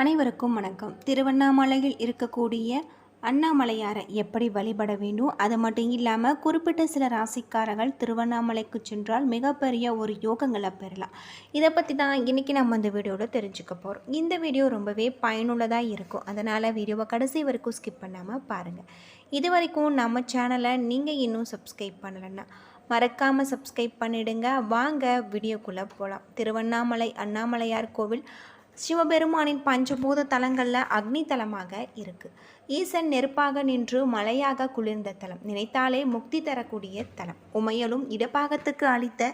அனைவருக்கும் வணக்கம். திருவண்ணாமலையில் இருக்கக்கூடிய அண்ணாமலையாரை எப்படி வழிபட வேண்டும்? அது மட்டும் இல்லாமல் குறிப்பிட்ட சில ராசிக்காரர்கள் திருவண்ணாமலைக்கு சென்றால் மிகப்பெரிய ஒரு யோகங்களை பெறலாம். இதை பற்றி தான் இன்றைக்கி நம்ம இந்த வீடியோவில் தெரிஞ்சுக்க போகிறோம் இந்த வீடியோ ரொம்பவே பயனுள்ளதாக இருக்கும். அதனால் வீடியோவை கடைசி வரைக்கும் ஸ்கிப் பண்ணாமல் பாருங்கள் இது வரைக்கும் நம்ம சேனலை நீங்கள் இன்னும் சப்ஸ்கிரைப் பண்ணலைன்னா மறக்காமல் சப்ஸ்கிரைப் பண்ணிடுங்க. வாங்க வீடியோக்குள்ளே போகலாம் திருவண்ணாமலை அண்ணாமலையார் கோவில் சிவபெருமானின் பஞ்சபூத தலங்களில் அக்னி தலமாக இருக்குது ஈசன் நெருப்பாக நின்று மலையாக குளிர்ந்த தலம். நினைத்தாலே முக்தி தரக்கூடிய தலம். உமையலும் இடப்பாகத்துக்கு அளித்த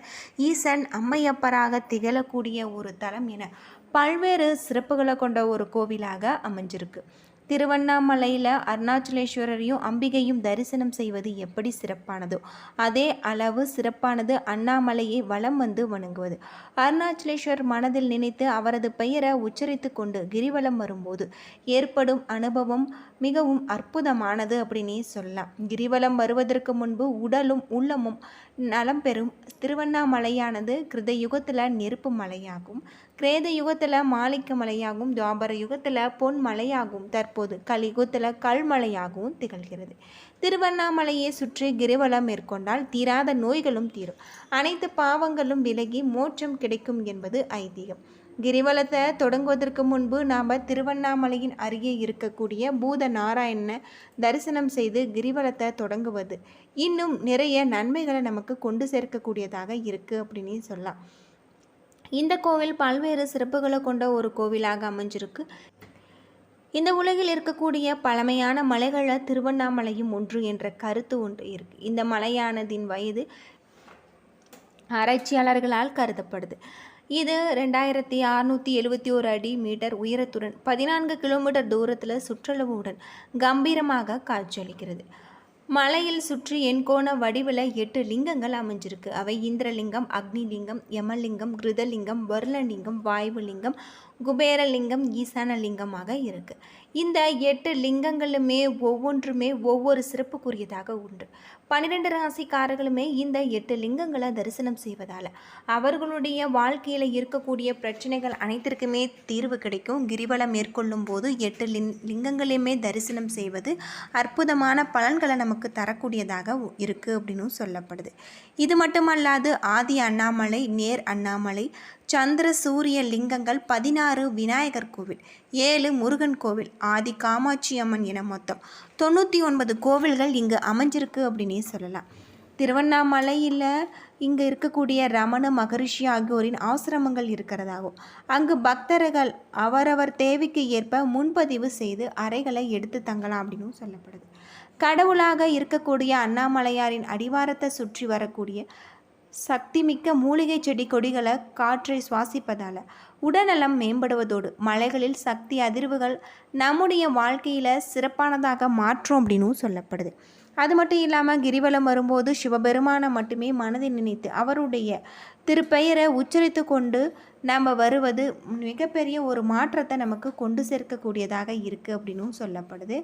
ஈசன் அம்மையப்பராக திகழக்கூடிய ஒரு தலம் என பல்வேறு சிறப்புகளை கொண்ட ஒரு கோவிலாக அமைஞ்சிருக்கு. திருவண்ணாமலையில் அருணாச்சலேஸ்வரரையும் அம்பிகையும் தரிசனம் செய்வது எப்படி சிறப்பானதோ அதே அளவு சிறப்பானது அண்ணாமலையை வலம் வந்து வணங்குவது. அருணாச்சலேஸ்வரர் மனதில் நினைத்து அவரது பெயரை உச்சரித்து கொண்டு கிரிவலம் வரும்போது ஏற்படும் அனுபவம் மிகவும் அற்புதமானது அப்படின்னே சொல்லலாம். கிரிவலம் வருவதற்கு முன்பு உடலும் உள்ளமும் நலம் பெறும் திருவண்ணாமலையானது கிருத யுகத்தில் நெருப்பு மலையாகும். கிரேத யுகத்தில் மாளிக்க மலையாகும் துவாபர யுகத்தில் பொன் மலையாகவும் தற்போது கலியுகத்தில் கல்மலையாகவும் திகழ்கிறது. திருவண்ணாமலையை சுற்றி கிரிவலம் மேற்கொண்டால் தீராத நோய்களும் தீரும். அனைத்து பாவங்களும் விலகி மோட்சம் கிடைக்கும் என்பது ஐதீகம். கிரிவலத்தை தொடங்குவதற்கு முன்பு நாம் திருவண்ணாமலையின் அருகே இருக்கக்கூடிய பூத நாராயணனை தரிசனம் செய்து கிரிவலத்தை தொடங்குவது. இன்னும் நிறைய நன்மைகளை நமக்கு கொண்டு சேர்க்கக்கூடியதாக இருக்குது அப்படின்னு சொல்லலாம். இந்த கோவில் பல்வேறு சிறப்புகளை கொண்ட ஒரு கோவிலாக அமைஞ்சிருக்கு. இந்த உலகில் இருக்கக்கூடிய பழமையான மலைகளில் திருவண்ணாமலையும் ஒன்று என்ற கருத்து ஒன்று இருக்கு. இந்த மலையானதின் வயது ஆராய்ச்சியாளர்களால் கருதப்படுது. இது ரெண்டாயிரத்தி அறுநூற்றி எழுபத்தி ஒரு அடி மீட்டர் உயரத்துடன் பதினான்கு கிலோமீட்டர் தூரத்தில் சுற்றளவுடன் கம்பீரமாக காட்சியளிக்கிறது. மலையில் சுற்றி எண்கோண வடிவில் எட்டு லிங்கங்கள் அமைஞ்சிருக்கு. அவை இந்திரலிங்கம் அக்னிலிங்கம் யமலிங்கம் கிருதலிங்கம் வருணலிங்கம் வாயுலிங்கம் குபேரலிங்கம் ஈசானலிங்கமாக இருக்குது இந்த எட்டு லிங்கங்களுமே ஒவ்வொன்றுமே ஒவ்வொரு சிறப்புக்குரியதாக உண்டு. பன்னிரெண்டு ராசிக்காரர்களுமே இந்த எட்டு லிங்கங்களை தரிசனம் செய்வதால் அவர்களுடைய வாழ்க்கையில் இருக்கக்கூடிய பிரச்சனைகள் அனைத்திற்குமே தீர்வு கிடைக்கும். கிரிவலம் மேற்கொள்ளும் போது எட்டு லிங் லிங்கங்களையுமே தரிசனம் செய்வது அற்புதமான பலன்களை நமக்கு தரக்கூடியதாக இருக்குது அப்படின்னு சொல்லப்படுது. இது மட்டுமல்லாது ஆதி அண்ணாமலை நேர் அண்ணாமலை சந்திர சூரிய லிங்கங்கள் பதினாறு விநாயகர் கோவில் ஏழு முருகன் கோவில் ஆதி காமாட்சி அம்மன் என மொத்தம் தொண்ணூற்றி ஒன்பது கோவில்கள் இங்கு அமைஞ்சிருக்கு அப்படின்னே சொல்லலாம். திருவண்ணாமலையில் இங்கே இருக்கக்கூடிய ரமண மகரிஷி ஆகியோரின் ஆசிரமங்கள் இருக்கிறதாகும். அங்கு பக்தர்கள் அவரவர் தேவைக்கு ஏற்ப முன்பதிவு செய்து அறைகளை எடுத்து தங்கலாம் அப்படின்னு சொல்லப்படுது. கடவுளாக இருக்கக்கூடிய அண்ணாமலையாரின் அடிவாரத்தை சுற்றி வரக்கூடிய சக்திமிக்க மூலிகை செடி கொடிகளை காற்றை சுவாசிப்பதால் உடல்நலம் மேம்படுவதோடு மலைகளில் சக்தி அதிர்வுகள் நம்முடைய வாழ்க்கையில் சிறப்பானதாக மாற்றும் அப்படின்னும் சொல்லப்படுது. அது மட்டும் இல்லாமல் கிரிவலம் வரும்போது சிவபெருமானை மட்டுமே மனதை நினைத்து அவருடைய திருப்பெயரை உச்சரித்து கொண்டு நம்ம வருவது மிகப்பெரிய ஒரு மாற்றத்தை நமக்கு கொண்டு சேர்க்கக்கூடியதாக இருக்குது அப்படின்னும் சொல்லப்படுது.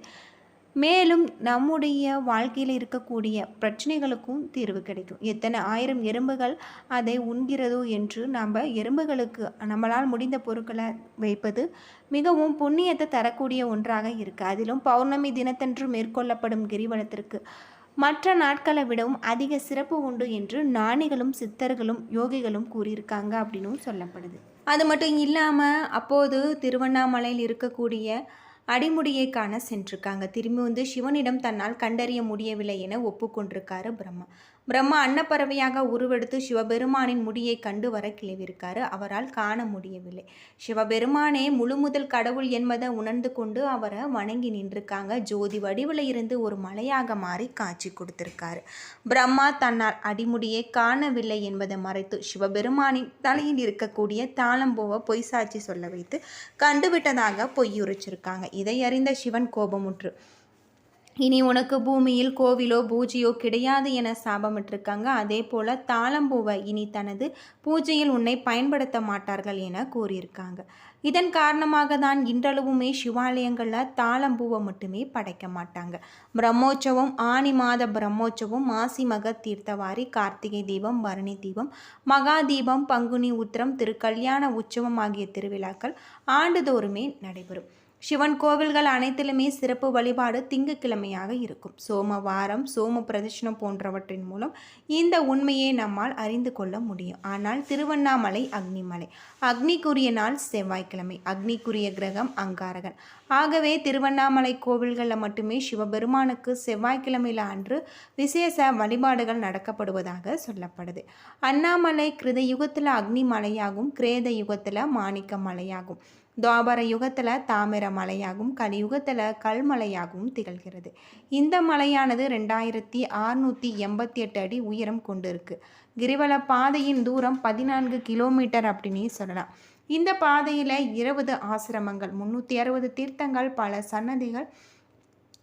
மேலும் நம்முடைய வாழ்க்கையில் இருக்கக்கூடிய பிரச்சனைகளுக்கும் தீர்வு கிடைக்கும். எத்தனை ஆயிரம் எறும்புகள் அதை உண்கிறதோ என்று நம்ம எறும்புகளுக்கு நம்மளால் முடிந்த பொருட்களை வைப்பது மிகவும் புண்ணியத்தை தரக்கூடிய ஒன்றாக இருக்குது அதிலும் பௌர்ணமி தினத்தன்று மேற்கொள்ளப்படும் கிரிவலத்திற்கு மற்ற நாட்களை விடவும் அதிக சிறப்பு உண்டு என்று ஞானிகளும் சித்தர்களும் யோகிகளும் கூறியிருக்காங்க அப்படின்னும் சொல்லப்படுது. அது மட்டும் இல்லாமல் அப்போது திருவண்ணாமலையில் இருக்கக்கூடிய அடிமுடியை காண சென்றிருக்காங்க. திரும்பி வந்து சிவனிடம் தன்னால் கண்டறிய முடியவில்லை என ஒப்புக்கொண்டிருக்காரு பிரம்மா. பிரம்மா அன்னப்பறவையாக உருவெடுத்து சிவபெருமானின் முடியை கண்டு வர கிளவிருக்காரு அவரால் காண முடியவில்லை. சிவபெருமானே முழு முதல் கடவுள் என்பதை உணர்ந்து கொண்டு அவரை வணங்கி நின்றிருக்காங்க. ஜோதி வடிவில் இருந்து ஒரு மலையாக மாறி காட்சி கொடுத்திருக்காரு. பிரம்மா தன்னால் அடிமுடியை காணவில்லை என்பதை மறைத்து சிவபெருமானின் தலையில் இருக்கக்கூடிய தாளம்போவை பொய் சாட்சி சொல்ல வைத்து கண்டுவிட்டதாக பொய்யுரைச்சிருக்காங்க. இதை அறிந்த சிவன் கோபமுற்று இனி உனக்கு பூமியில் கோவிலோ பூஜையோ கிடையாது என சாபமிட்டிருக்காங்க. அதே போல் தாளம்பூவை இனி தனது பூஜையில் உன்னை பயன்படுத்த மாட்டார்கள் என கூறியிருக்காங்க. இதன் காரணமாக தான் இன்றளவுமே சிவாலயங்களில் தாளம்பூவை மட்டுமே படைக்க மாட்டாங்க. பிரம்மோற்சவம் ஆனி மாத பிரம்மோற்சவம் மாசி மக தீர்த்தவாரி கார்த்திகை தீபம் பரணி தீபம் மகா தீபம் பங்குனி உத்திரம் திருக்கல்யாண உற்சவம் ஆகிய திருவிழாக்கள் ஆண்டுதோறுமே நடைபெறும். சிவன் கோவில்கள் அனைத்திலுமே சிறப்பு வழிபாடு திங்கக்கிழமையாக இருக்கும். சோமவாரம் சோம பிரதட்சணம் போன்றவற்றின் மூலம் இந்த உண்மையை நம்மால் அறிந்து கொள்ள முடியும். ஆனால் திருவண்ணாமலை அக்னிமலை. அக்னிக்குரிய நாள் செவ்வாய்க்கிழமை. அக்னிக்குரிய கிரகம் அங்காரகன். ஆகவே திருவண்ணாமலை கோவில்களில் மட்டுமே சிவபெருமானுக்கு செவ்வாய்க்கிழமையில் அன்று விசேஷ வழிபாடுகள் நடக்கப்படுவதாக சொல்லப்படுது. அண்ணாமலை கிருத யுகத்தில் அக்னி மலையாகும் கிரேத யுகத்தில் மாணிக்க மலையாகும். துவாபர யுகத்தில் தாமிர மலையாகவும் கலியுகத்தில் கல்மலையாகவும் திகழ்கிறது. இந்த மலையானது ரெண்டாயிரத்தி ஆறுநூற்றி எண்பத்தி எட்டு அடி உயரம் கொண்டிருக்கு. கிரிவல பாதையின் தூரம் பதினான்கு கிலோமீட்டர் அப்படின்னே சொல்லலாம். இந்த பாதையில் இருபது ஆசிரமங்கள் முந்நூற்றி அறுபது தீர்த்தங்கள் பல சன்னதிகள்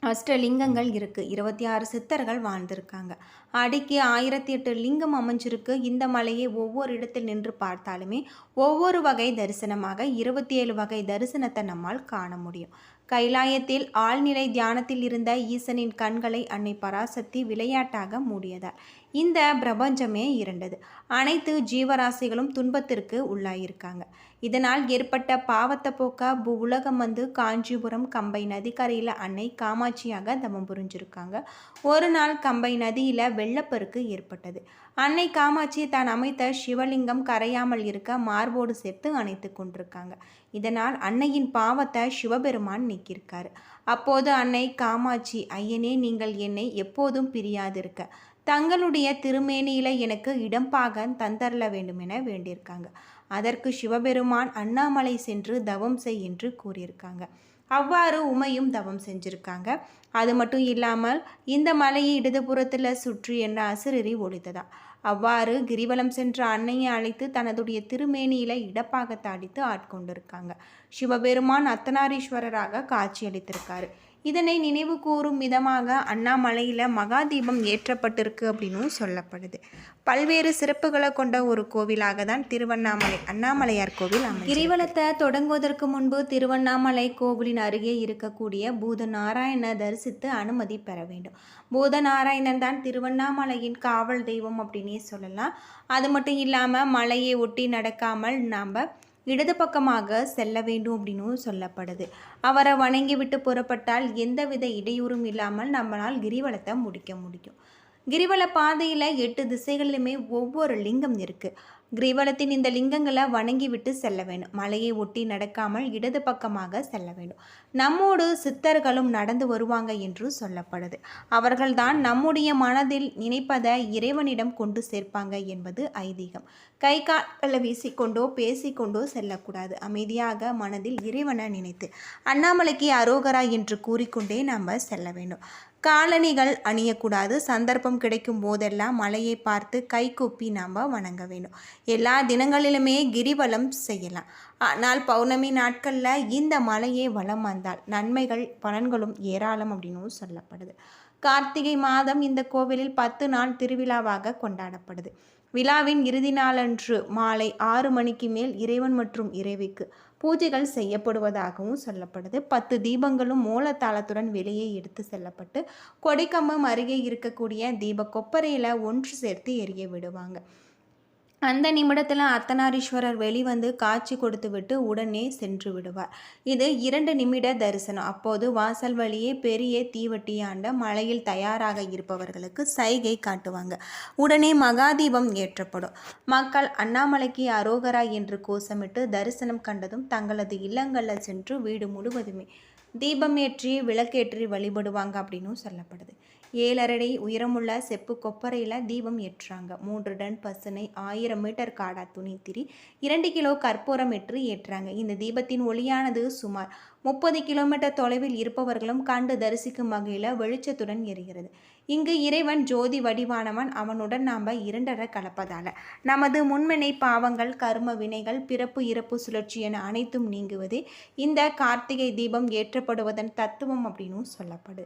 அஷ்டலிங்கங்கள் இருக்குது இருபத்தி ஆறு சித்தர்கள் வாழ்ந்திருக்காங்க. அடிக்கு ஆயிரத்தி எட்டு லிங்கம் அமைஞ்சிருக்கு. இந்த மலையை ஒவ்வொரு இடத்தில் நின்று பார்த்தாலுமே ஒவ்வொரு வகை தரிசனமாக இருபத்தி ஏழு வகை தரிசனத்தை நம்மால் காண முடியும். கைலாயத்தில் ஆழ்நிலை தியானத்தில் இருந்த ஈசனின் கண்களை அன்னை பராசக்தி விளையாட்டாக மூடியதார் இந்த பிரபஞ்சமே இருண்டது. அனைத்து ஜீவராசிகளும் துன்பத்திற்கு உள்ளாயிருக்காங்க. இதனால் ஏற்பட்ட பாவத்தை போக்க உலகம் வந்து காஞ்சிபுரம் கம்பை நதிக்கரையில் அன்னை காமாட்சியாக தவம் புரிஞ்சிருக்காங்க. ஒரு நாள் கம்பை நதியில் வெள்ளப்பெருக்கு ஏற்பட்டது. அன்னை காமாட்சி தான் அமைத்த சிவலிங்கம் கரையாமல் இருக்க மார்போடு சேர்த்து அணைத்து கொண்டிருக்காங்க. இதனால் அன்னையின் பாவத்தை சிவபெருமான் நீக்கியிருக்காரு. அப்போது அன்னை காமாட்சி ஐயனே நீங்கள் என்னை எப்போதும் பிரியாதிருக்க. தங்களுடைய திருமேனியில எனக்கு இடம்பாக தந்தரல வேண்டும் என வேண்டியிருக்காங்க. அதற்கு சிவபெருமான் அண்ணாமலை சென்று தவம் செய் என்று கூறியிருக்காங்க. அவ்வாறு உமையும் தவம் செஞ்சுருக்காங்க. அது மட்டும் இல்லாமல் இந்த மலையை இடதுபுறத்தில் சுற்றி என்ற அசுரறி ஒழித்ததா அவ்வாறு கிரிவலம் சென்ற அன்னையை அழைத்து தனதுடைய திருமேனியில இடப்பாகத்தை அடித்து ஆட்கொண்டிருக்காங்க. சிவபெருமான் அத்தனாரீஸ்வரராக காட்சியளித்திருக்காரு. இதனை நினைவு கூறும் விதமாக அண்ணாமலையில் மகாதீபம் ஏற்றப்பட்டிருக்கு அப்படின்னும் சொல்லப்படுது. பல்வேறு சிறப்புகளை கொண்ட ஒரு கோவிலாக தான் திருவண்ணாமலை அண்ணாமலையார் கோவில் கிரிவலத்தை தொடங்குவதற்கு முன்பு திருவண்ணாமலை கோவிலின் அருகே இருக்கக்கூடிய பூத நாராயண தரிசித்து அனுமதி பெற வேண்டும். பூத நாராயணன் தான் திருவண்ணாமலையின் காவல் தெய்வம் அப்படின்னே சொல்லலாம். அது மட்டும் இல்லாமல் மலையை ஒட்டி நடக்காமல் நாம் இடது பக்கமாக செல்ல வேண்டும் அப்படின்னும் சொல்லப்படுது. அவரை வணங்கி விட்டு புறப்பட்டால் எந்தவித இடையூறும் இல்லாமல் நம்மளால் கிரிவலத்தை முடிக்க முடியும். கிரிவல பாதையில் எட்டு திசைகளிலுமே ஒவ்வொரு லிங்கம் இருக்குது கிரிவலத்தின் இந்த லிங்கங்களை வணங்கிவிட்டு செல்ல வேண்டும். மலையை ஒட்டி நடக்காமல் இடது பக்கமாக செல்ல வேண்டும். நம்மோடு சித்தர்களும் நடந்து வருவாங்க என்று சொல்லப்படுது. அவர்கள்தான் நம்முடைய மனதில் நினைப்பதை இறைவனிடம் கொண்டு சேர்ப்பாங்க என்பது ஐதீகம். கை கால்களை வீசிக்கொண்டோ பேசிக்கொண்டோ செல்லக்கூடாது. அமைதியாக மனதில் இறைவனை நினைத்து அண்ணாமலைக்கு அரோகரா என்று கூறிக்கொண்டே நாம் செல்ல வேண்டும். காலணிகள் அணியக்கூடாது. சந்தர்ப்பம் கிடைக்கும் போதெல்லாம் மலையை பார்த்து கை கூப்பி நாம் வணங்க வேண்டும். எல்லா தினங்களிலுமே கிரிவலம் செய்யலாம். ஆனால் பௌர்ணமி நாட்களில் இந்த மலையே வளம் வந்தால் நன்மைகள் பலன்களும் ஏராளம் அப்படின்னும் சொல்லப்படுது. கார்த்திகை மாதம் இந்த கோவிலில் பத்து நாள் திருவிழாவாக கொண்டாடப்படுது. விழாவின் இறுதி நாளன்று மாலை ஆறு மணிக்கு மேல் இறைவன் மற்றும் இறைவிக்கு பூஜைகள் செய்யப்படுவதாகவும் சொல்லப்படுது. பத்து தீபங்களும் மூலத்தாளத்துடன் வெளியே எடுத்து செல்லப்பட்டு கொடிக்கம்பம் அருகே இருக்கக்கூடிய தீப கொப்பரையில் ஒன்று சேர்த்து எரிய விடுவாங்க. அந்த நிமிடத்தில் அர்த்தநாரீஸ்வரர் வெளிவந்து காட்சி கொடுத்து விட்டு உடனே சென்று விடுவார். இது இரண்டு நிமிட தரிசனம். அப்போது வாசல் வழியே பெரிய தீவட்டியாண்ட மலையில் தயாராக இருப்பவர்களுக்கு சைகை காட்டுவாங்க. உடனே மகாதீபம் ஏற்றப்படும். மக்கள் அண்ணாமலைக்கு அரோகரா என்று கோஷமிட்டு தரிசனம் கண்டதும் தங்களது இல்லங்களில் சென்று வீடு முழுவதுமே தீபம் ஏற்றி விளக்கேற்றி வழிபடுவாங்க அப்படின்னும் சொல்லப்படுது. ஏழரடி உயரமுள்ள செப்பு கொப்பரையில் தீபம் ஏற்றுறாங்க மூன்று டன் பசுனை ஆயிரம் மீட்டர் காடா துணி திரி இரண்டு கிலோ கற்பூரம் ஏற்று ஏற்றுறாங்க இந்த தீபத்தின் ஒளியானது சுமார் முப்பது கிலோமீட்டர் தொலைவில் இருப்பவர்களும் கண்டு தரிசிக்கும் வகையில் வெளிச்சத்துடன் எரிகிறது. இங்கு இறைவன் ஜோதி வடிவானவன். அவனுடன் நாம் இரண்டரை கலப்பதால. நமது முன்வினை பாவங்கள் கர்ம வினைகள் பிறப்பு இறப்பு சுழற்சி என அனைத்தும் நீங்குவதே இந்த கார்த்திகை தீபம் ஏற்றப்படுவதன் தத்துவம் அப்படின்னும் சொல்லப்படுது.